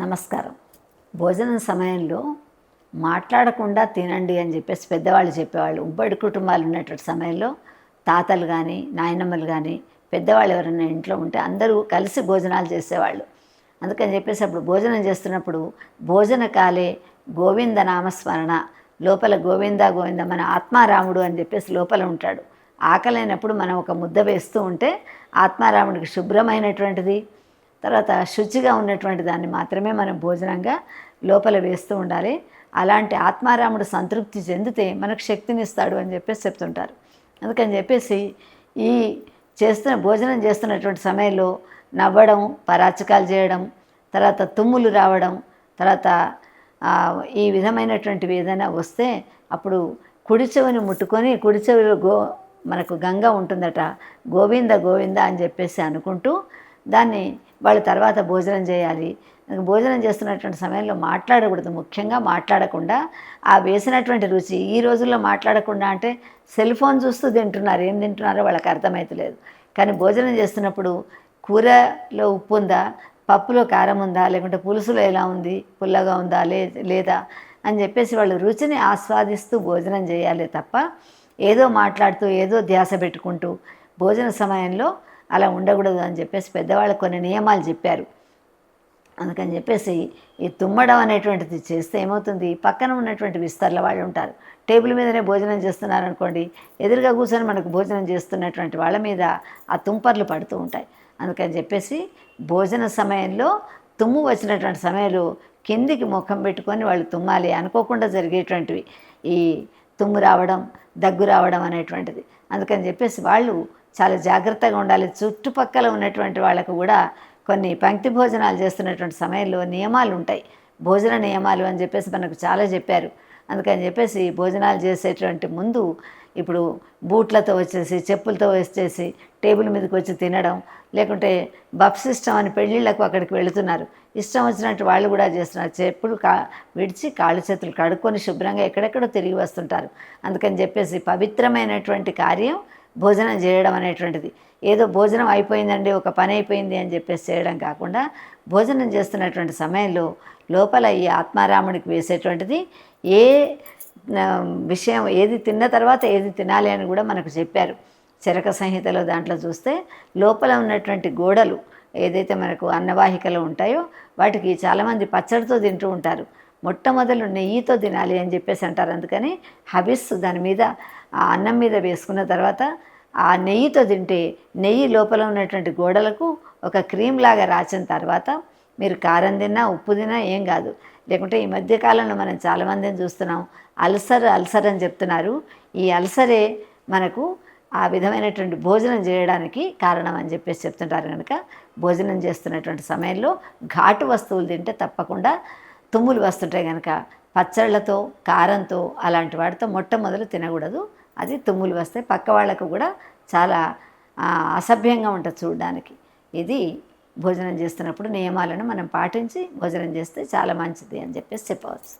నమస్కారం. భోజనం సమయంలో మాట్లాడకుండా తినండి అని చెప్పేసి పెద్దవాళ్ళు చెప్పేవాళ్ళు. ఉబ్బడి కుటుంబాలు ఉన్నటువంటి సమయంలో తాతలు కానీ నాయనమ్మలు కానీ పెద్దవాళ్ళు ఎవరైనా ఇంట్లో ఉంటే అందరూ కలిసి భోజనాలు చేసేవాళ్ళు. అందుకని చెప్పేసి అప్పుడు భోజనం చేస్తున్నప్పుడు భోజన కాలే గోవింద నామస్మరణ లోపల గోవింద గోవింద మన ఆత్మారాముడు అని చెప్పేసి లోపల ఉంటాడు. ఆకలైనప్పుడు మనం ఒక ముద్ద వేస్తూ ఉంటే ఆత్మారాముడికి శుభ్రమైనటువంటిది తర్వాత శుచిగా ఉన్నటువంటి దాన్ని మాత్రమే మనం భోజనంగా లోపల వేస్తూ ఉండాలి. అలాంటి ఆత్మారాముడు సంతృప్తి చెందితే మనకు శక్తిని ఇస్తాడు అని చెప్పేసి చెప్తుంటారు. అందుకని చెప్పేసి ఈ చేస్తున్న భోజనం చేస్తున్నటువంటి సమయంలో నవ్వడం పరాచకాలు చేయడం తర్వాత తుమ్ములు రావడం తర్వాత ఈ విధమైనటువంటివి ఏదైనా వస్తే అప్పుడు కుడి చెవిని ముట్టుకొని కుడి చెవిలో గో మనకు గంగ ఉంటుందట. గోవింద గోవింద అని చెప్పేసి అనుకుంటూ దాన్ని వాళ్ళు తర్వాత భోజనం చేయాలి. భోజనం చేస్తున్నటువంటి సమయంలో మాట్లాడకూడదు. ముఖ్యంగా మాట్లాడకుండా ఆ వేసినటువంటి రుచి ఈ రోజుల్లో మాట్లాడకుండా అంటే సెల్ ఫోన్ చూస్తూ తింటున్నారు. ఏం తింటున్నారో వాళ్ళకి అర్థమవుతలేదు కానీ భోజనం చేస్తున్నప్పుడు కూరలో ఉప్పు ఉందా? పప్పులో కారం ఉందా? లేకుంటే పులుసులో ఎలా ఉంది? పుల్లగా ఉందా? లే లేదా? అని చెప్పేసి వాళ్ళు రుచిని ఆస్వాదిస్తూ భోజనం చేయాలి తప్ప ఏదో మాట్లాడుతూ ఏదో ధ్యాస పెట్టుకుంటూ భోజన సమయంలో అలా ఉండకూడదు అని చెప్పేసి పెద్దవాళ్ళు కొన్ని నియమాలు చెప్పారు. అందుకని చెప్పేసి ఈ తుమ్మడం అనేటువంటిది చేస్తే ఏమవుతుంది? పక్కన ఉన్నటువంటి విస్తర్ల వాళ్ళు ఉంటారు. టేబుల్ మీదనే భోజనం చేస్తున్నారు అనుకోండి ఎదురుగా కూర్చొని మనకు భోజనం చేస్తున్నటువంటి వాళ్ళ మీద ఆ తుంపర్లు పడుతూ ఉంటాయి. అందుకని చెప్పేసి భోజన సమయంలో తుమ్ము వచ్చినటువంటి సమయంలో కిందికి ముఖం పెట్టుకొని వాళ్ళు తుమ్మాలి అనుకోకుండా జరిగేటువంటివి. ఈ తుమ్ము రావడం దగ్గు రావడం అనేటువంటిది. అందుకని చెప్పేసి వాళ్ళు చాలా జాగ్రత్తగా ఉండాలి. చుట్టుపక్కల ఉన్నటువంటి వాళ్ళకు కూడా కొన్ని పంక్తి భోజనాలు చేస్తున్నటువంటి సమయంలో నియమాలు ఉంటాయి. భోజన నియమాలు అని చెప్పేసి మనకు చాలా చెప్పారు. అందుకని చెప్పేసి భోజనాలు చేసేటువంటి ముందు ఇప్పుడు బూట్లతో వచ్చేసి చెప్పులతో వచ్చేసి టేబుల్ మీదకి వచ్చి తినడం లేకుంటే బఫ్ సిస్టమ్ అని పెళ్ళిళ్ళకు అక్కడికి వెళుతున్నారు. ఇష్టం వచ్చినట్టు వాళ్ళు కూడా చేస్తున్నారు. చెప్పులు కా విడిచి కాళ్ళు చేతులు కడుక్కొని శుభ్రంగా ఎక్కడెక్కడో తిరిగి వస్తుంటారు. అందుకని చెప్పేసి పవిత్రమైనటువంటి కార్యం భోజనం చేయడం అనేటువంటిది. ఏదో భోజనం అయిపోయిందండి ఒక పని అయిపోయింది అని చెప్పేసి చేయడం కాకుండా భోజనం చేస్తున్నటువంటి సమయంలో లోపల ఈ ఆత్మారాముడికి వేసేటువంటిది ఏ విషయం ఏది తిన్న తర్వాత ఏది తినాలి అని కూడా మనకు చెప్పారు. చరక సంహితలో దాంట్లో చూస్తే లోపల ఉన్నటువంటి గోడలు ఏదైతే మనకు అన్నవాహికలు ఉంటాయో వాటికి చాలామంది పచ్చడితో తింటూ ఉంటారు. మొట్టమొదలు నెయ్యితో తినాలి అని చెప్పేసి అంటారు. అందుకని హబిస్ దాని మీద ఆ అన్నం మీద వేసుకున్న తర్వాత ఆ నెయ్యితో తింటే నెయ్యి లోపల ఉన్నటువంటి గోడలకు ఒక క్రీమ్ లాగా రాసిన తర్వాత మీరు కారం తిన్నా ఉప్పు తిన్నా ఏం కాదు. లేకుంటే ఈ మధ్యకాలంలో మనం చాలామందిని చూస్తున్నాం అల్సర్ అల్సర్ అని చెప్తున్నారు. ఈ అల్సరే మనకు ఆ విధమైనటువంటి భోజనం చేయడానికి కారణం అని చెప్పేసి చెప్తుంటారు కనుక భోజనం చేస్తున్నటువంటి సమయంలో ఘాటు వస్తువులు తింటే తప్పకుండా తుమ్ములు వస్తుంటాయి కనుక పచ్చళ్ళతో కారంతో అలాంటి వాటితో మొట్టమొదలు తినకూడదు. అది తుమ్ములు వస్తే పక్క వాళ్ళకు కూడా చాలా అసభ్యంగా ఉంటుంది చూడడానికి. ఇది భోజనం చేస్తున్నప్పుడు నియమాలను మనం పాటించి భోజనం చేస్తే చాలా మంచిది అని చెప్పేసి చెప్పవచ్చు.